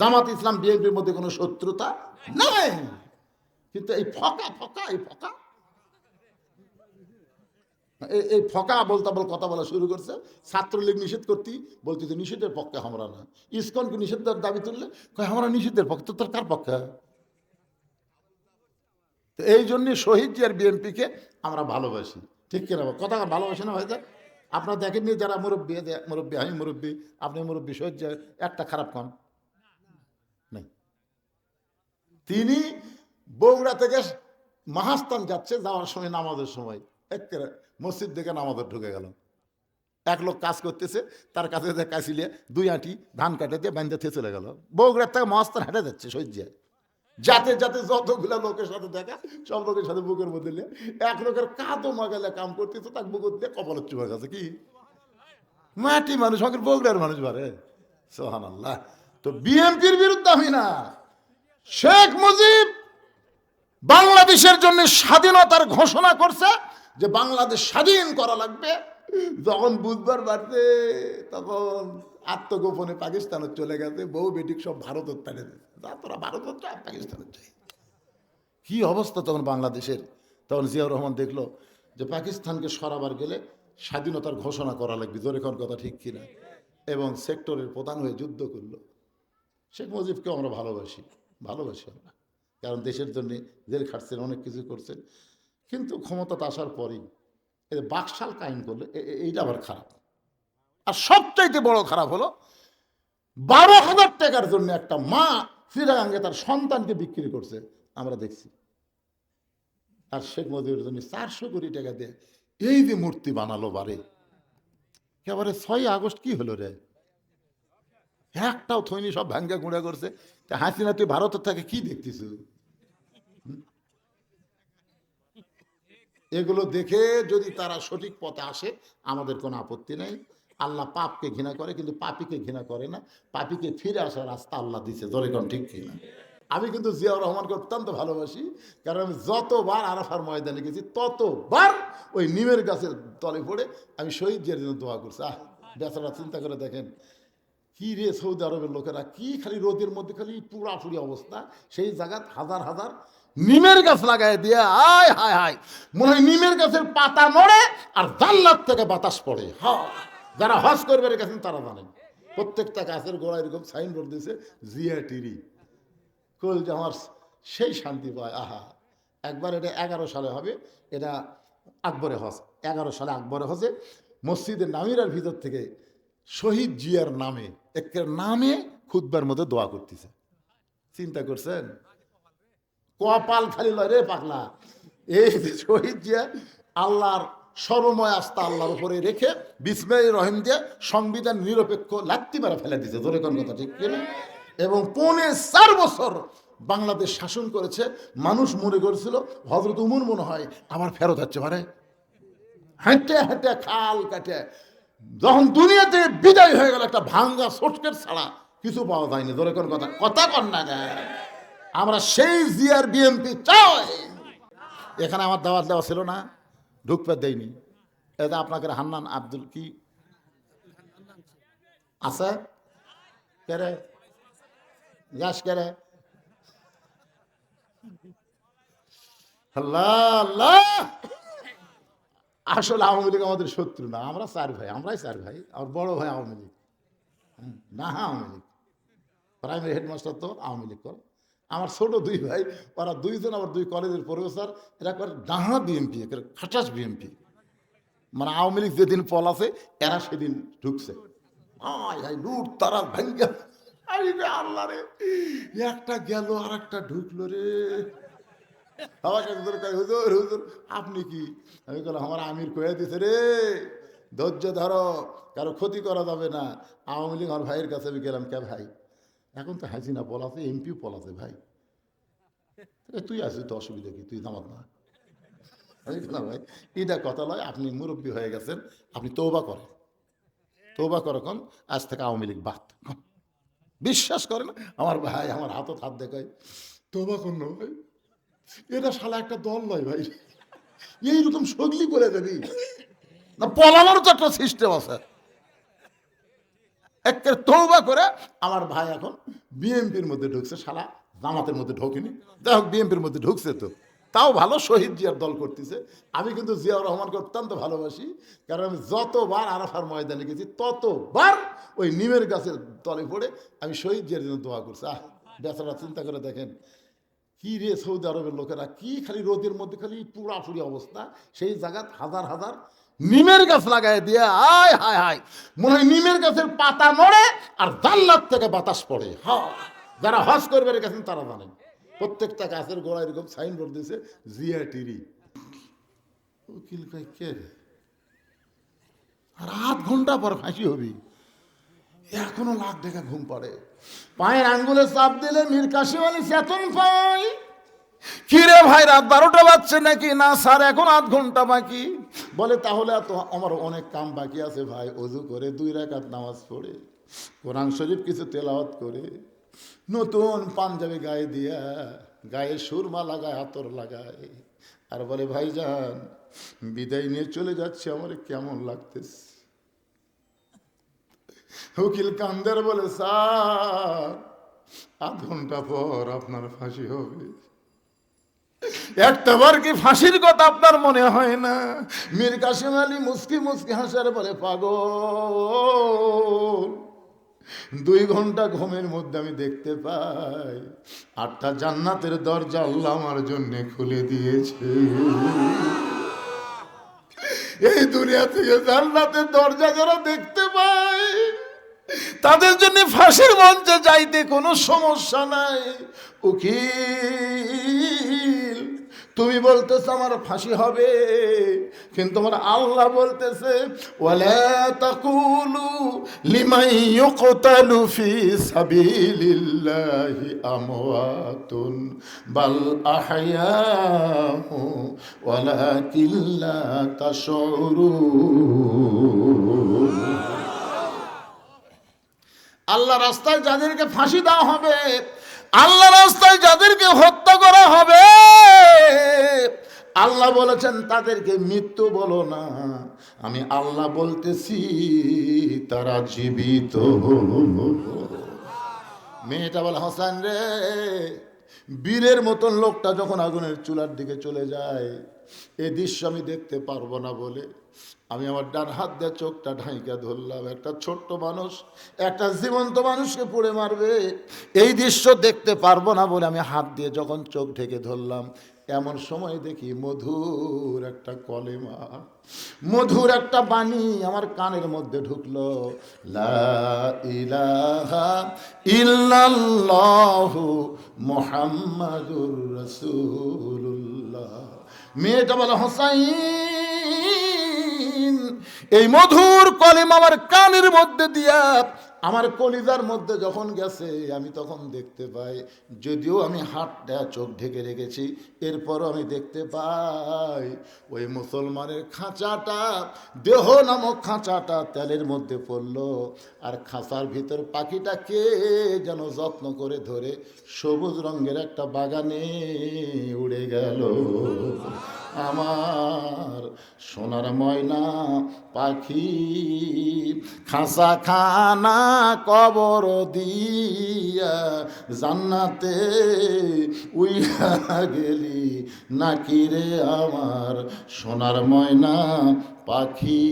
জামাত ইসলাম, বিএনপির মধ্যে কোনো শত্রুতা নাই। কিন্তু এই ফকা ফকা, এই ফকা। এই- ফকা বলতে বল কথা বলা শুরু করছে। ছাত্রলীগ নিষেধ করতে বলতে তো নিষেধের পক্ষে আমরা না। ইসকনকে নিষেধের দাবি তুললে, কয়, আমরা নিষেধের পক্ষে তো তোর পক্ষে? তো এই জন্য শহীদ জিয়ার বিএনপিকে আমরা ভালোবাসি। ঠিক কিনা কথা ভালোবাসি না ভাইজান আপনারা দেখেননি যারা মুরব্বী মুরব্বী আমি মুরব্বী, আপনি মুরব্বী, শহীদ জিয়া, একটা খারাপ কম নেই তিনি বগুড়া থেকে মাহাস্তান যাচ্ছে, যাওয়ার সময়, নামাজের সময়। একেবারে মসজিদ থেকে নামাজের ঢুকে গেল। এক লোক কাজ করতেছে, তার কাছে যে দুই আঁটি ধান কাটে দিয়ে থেকে চলে গেল। বগুড়ার থেকে মহাস্তান হেঁটে যাচ্ছে সহ্যে যাতে যাতে যতগুলো লোকের সাথে দেখা, সব লোকের সাথে বুকের মধ্যে নিয়ে এক লোকের কাঁদো মাগালে কাম করতেছে তাকে বুকের দিয়ে কপালের চুপা গেছে কি? মাটি মানুষ আমাকে বগুড়ার মানুষ বারে। সোহান আল্লাহ তো বিএনপির বিরুদ্ধে আমি না। শেখ মুজিব বাংলাদেশের জন্য স্বাধীনতার ঘোষণা করছে যে বাংলাদেশ স্বাধীন করা লাগবে। যখন বুধবার বাড়ছে, তখন আত্মগোপনে পাকিস্তানে চলে গেছে, বউ বেটিক সব ভারতের তাড়ে যা তোরা পাকিস্তানের কি অবস্থা তখন বাংলাদেশের? তখন জিয়াউর রহমান দেখল যে পাকিস্তানকে সরাবার গেলে স্বাধীনতার ঘোষণা করা লাগবে, জোরে কোন কথা ঠিক কিনা। এবং সেক্টরের প্রধান হয়ে যুদ্ধ করল। শেখ মুজিবকে আমরা ভালোবাসি। ভালোবাসি আমরা। কারণ দেশের জন্য জেল খাটছেন, অনেক কিছু করছেন। কিন্তু ক্ষমতাতে আসার পরেই এদের বাকশাল কায়েম করলে এইটা আবার খারাপ। আর সবচাইতে বড় খারাপ হলো, বারো হাজার টাকার জন্য একটা মা শ্রীরাঙ্গে তার সন্তানকে বিক্রি করছে, আমরা দেখছি। আর শেখ মুজিবের জন্য চারশো কোটি টাকা দিয়ে এই যে মূর্তি বানালো বারে। একেবারে ছয় আগস্ট কি হলো রে? একটাও থইনি, সব ভাঙ্গা গুঁড়া করছে। তা হাসিনা, তুই ভারতের থেকে কি দেখতিস এগুলো দেখে যদি তারা সঠিক পথে আসে, আমাদের কোনো আপত্তি নেই। আল্লাহ পাপকে ঘৃণা করে, কিন্তু পাপিকে ঘৃণা করে না। পাপিকে ফিরে আসার রাস্তা আল্লাহ দিছে, জোরে কোন ঠিক কিনা আমি কিন্তু জিয়াউর রহমানকে অত্যন্ত ভালোবাসি, কারণ আমি যতবার আরাফার ময়দানে গেছি, ততবার ওই নিমের গাছের তলে পড়ে আমি শহীদ জিয়ার জন্য দোয়া করছি। আহ, বেচারা, চিন্তা করে দেখেন কি রে সৌদি আরবের লোকেরা? কি খালি রোদের মধ্যে খালি পুরাপুরি অবস্থা? সেই জায়গাত হাজার হাজার নিমের গাছ লাগাই দিয়ে আয়, হায় হায়। মনে হয় নিমের গাছের পাতা নড়ে আর জান্নাত থেকে বাতাস পড়ে। হ। যারা হজ করবে গেছেন তারা জানেন প্রত্যেকটা গাছের গোড়ায় এরকম সাইনবোর্ড দিয়েছে, জিয়া টিরি। কল যে আমার সেই শান্তি পায়। আহা। একবার এটা এগারো সালে হবে, এটা আকবরে হজ। এগারো সালে আকবরে হজে মসজিদের নামিরার ভিতর থেকে শহীদ জিয়ার নামে, একের নামে খুদবার মধ্যে দোয়া করতেছে। চিন্তা করছেন? কপাল খালি লয় রে পাগলা। এই যে শহীদ জিয়া, আল্লাহর সর্বময় আস্থা আল্লাহর উপরে রেখে বিসমাই রহিম দিয়ে সংবিধান নিরপেক্ষ লাত্তি মারা ফেলে দিতে ধরে কোন কথা, ঠিক কিনা এবং পৌনে চার বছর বাংলাদেশ শাসন করেছে, মানুষ মনে করেছিল হজরত উমর মনে হয় আবার ফেরত যাচ্ছে মানে হেঁটে হেঁটে খাল কাটে যখন দুনিয়াতে বিদায় হয়ে গেল একটা ভাঙ্গা সটকের ছাড়া, কিছু পাওয়া যায়নি। ধরে কোন কথা? কথা কর না যায় আমরা সেই জিয়ার বিএমপি চাই। এখানে আমার দাওয়াত দেওয়া ছিল না, ঢুকতে দেয়নি এটা আপনাকে হান্নান আব্দুল কি? আছে? কেরে যাস কেরে আল্লাহ আল্লাহ! আসলে আওয়ামী লীগ আমাদের শত্রু না। আমরা চার ভাই, আমরাই চার ভাই আমার বড় ভাই আওয়ামী লীগ। না আওয়ামী লীগ। প্রাইমারি হেডমাস্টার তো আওয়ামী লীগ করে। আমার ছোট দুই ভাই, ওরা দুইজন আমার দুই কলেজের প্রফেসর এরা করে ডাহা বিএমপি একের খাটাস বিএমপি মানে আওয়ামী লীগ যেদিন পল আছে, এরা সেদিন ঢুকছে। লুট, তারা ভাঙ্গা। আল্লাহ রে, একটা গেল আর একটা ঢুকলো রে। আমাকে কয়, হুজুর হুজুর, আপনি কি? আমি বললাম আমার আমির কয়ে দিছে রে। ধৈর্য ধরো, কারও ক্ষতি করা যাবে না। আওয়ামী লীগ আমার ভাইয়ের কাছে আমি গেলাম, কে ভাই? এখন তো হাসিনা পলাছে এমপিও পলাছে ভাই। তুই আসিস তো, অসুবিধা কি? তুই জামাত না? ভাই, এটা কথা নয় আপনি মুরব্বী হয়ে গেছেন, আপনি তৌবা করেন। তৌবা করে কোন আজ থেকে আওয়ামী লীগ বাদ। বিশ্বাস করেন, আমার ভাই আমার হাতত হাত দেখায় তৌবা কর না ভাই। এটা শালা একটা দল নয় ভাই। এইরকম সগলি করে দেবি। না পলানোর তো একটা সিস্টেম আছে। একের তৌবা করে আমার ভাই এখন বিএমপির মধ্যে ঢুকছে, শালা জামাতের মধ্যে ঢোকেনি। যাই হোক বিএমপির মধ্যে ঢুকছে তো। তাও ভালো শহীদ জিয়ার দল করতেছে। আমি কিন্তু জিয়াউর রহমানকে অত্যন্ত ভালোবাসি, কারণ আমি যতবার আরাফার ময়দানে গেছি, ততবার ওই নিমের গাছের তলে পড়ে আমি শহীদ জিয়ার জন্য দোয়া করছি। আহ, বেচারা, চিন্তা করে দেখেন কি রে সৌদি আরবের লোকেরা? কি খালি রোদের মধ্যে খালি পুরাপুরি অবস্থা? সেই জায়গাত হাজার হাজার নিমের গাছ লাগায় দিয়ে আয়, হায় হায়। মনে হয় নিমের গাছের পাতা নড়ে আর জান্নাত থেকে বাতাস পড়ে। হা। যারা হজ করবে গেছেন তারা জানেন। প্রত্যেকটা গাছের গোড়া এরকম সাইনবোর্ড দিয়েছে, জিয়া টিরি। উকিল কয়, কে আর আধ ঘণ্টা পর ফাঁসি হবি। এখনও লাখ টাকা ঘুম পড়ে। পায়ের আঙ্গুলে চাপ দিলে মীর কাশিম আলী চেতন পাই কিরে ভাই, রাত বারোটা বাজছে নাকি? না স্যার, এখন আধ ঘণ্টা বাকি। বলে, তাহলে তো আমার অনেক কাম বাকি আছে ভাই, অজু করে দুই রাকাত নামাজ পড়ে, কোরআন শরীফ কিছু তেলাওয়াত করে। নতুন পাঞ্জাবি গায়ে দিয়া, গায়ে সুরমা লাগায়, আতর লাগায়। আর বলে, ভাইজান, বিদায় নিয়ে চলে যাচ্ছে, আমার কেমন লাগতেছে? উকিল কান্দের বলে, স্যার, আধ ঘণ্টা পর আপনার ফাঁসি হবে। একটাবার কি ফাঁসির কথা আপনার মনে হয় না? মীর কাসিম আলী মুসকি মুসকি হাসার বলে, পাগল, দুই ঘণ্টা ঘুমের মধ্যে আমি দেখতে পাই। আটটা জান্নাতের দরজা আল্লাহ আমার জন্য খুলে দিয়েছে। এই দুনিয়া থেকে জান্নাতের দরজা যারা দেখতে তাদের জন্য ফাঁসির মঞ্চে যাইতে কোনো সমস্যা নাই। উকিল, তুমি বলতেছ আমার ফাঁসি হবে, কিন্তু আমার আল্লাহ বলতেছে, ওয়ালা তাকুলু ফি সাবিলিল্লাহি আল্লাহ রাস্তায় যাদেরকে ফাঁসি দেওয়া হবে, আল্লাহ রাস্তায় যাদেরকে হত্যা করা হবে, আল্লাহ বলেছেন, তাদেরকে মৃত্যু বলো না। আমি আল্লাহ বলতেছি, তারা জীবিত। মেয়েটা বলে, হাসান রে বীরের মতন লোকটা যখন আগুনের চুলার দিকে চলে যায়, এ দৃশ্য আমি দেখতে পারব না বলে। আমি আমার ডান হাত দিয়ে চোখটা ঢাইকা ধরলাম। একটা ছোট্ট মানুষ, একটা জীবন্ত মানুষকে পুড়ে মারবে। এই দৃশ্য দেখতে পারব না বলে আমি হাত দিয়ে যখন চোখ ঢেকে ধরলাম এমন সময় দেখি মধুর একটা কলেমা, মধুর একটা বাণী আমার কানের মধ্যে ঢুকলো। মুহাম্মাদুর রাসূলুল্লাহ। মেয়েটা বলে, হোসাইন, এই মধুর কলিম আমার কানের মধ্যে দিয়া আমার কলিজার মধ্যে যখন গেছে, আমি তখন দেখতে পাই, যদিও আমি হাতটা চোখ ঢেকে রেখেছি, এরপরও আমি দেখতে পাই, ওই মুসলমানের খাঁচাটা, দেহ নামক খাঁচাটা তেলের মধ্যে পড়ল, আর খাঁচার ভিতর পাখিটা কে যেন যত্ন করে ধরে সবুজ রঙের একটা বাগানে উড়ে গেল। আমার সোনার ময়না পাখি খাসা খানা কবর দিয়া জান্নাতে উইয়া গেলি নাকি রে আমার সোনার ময়না পাখি?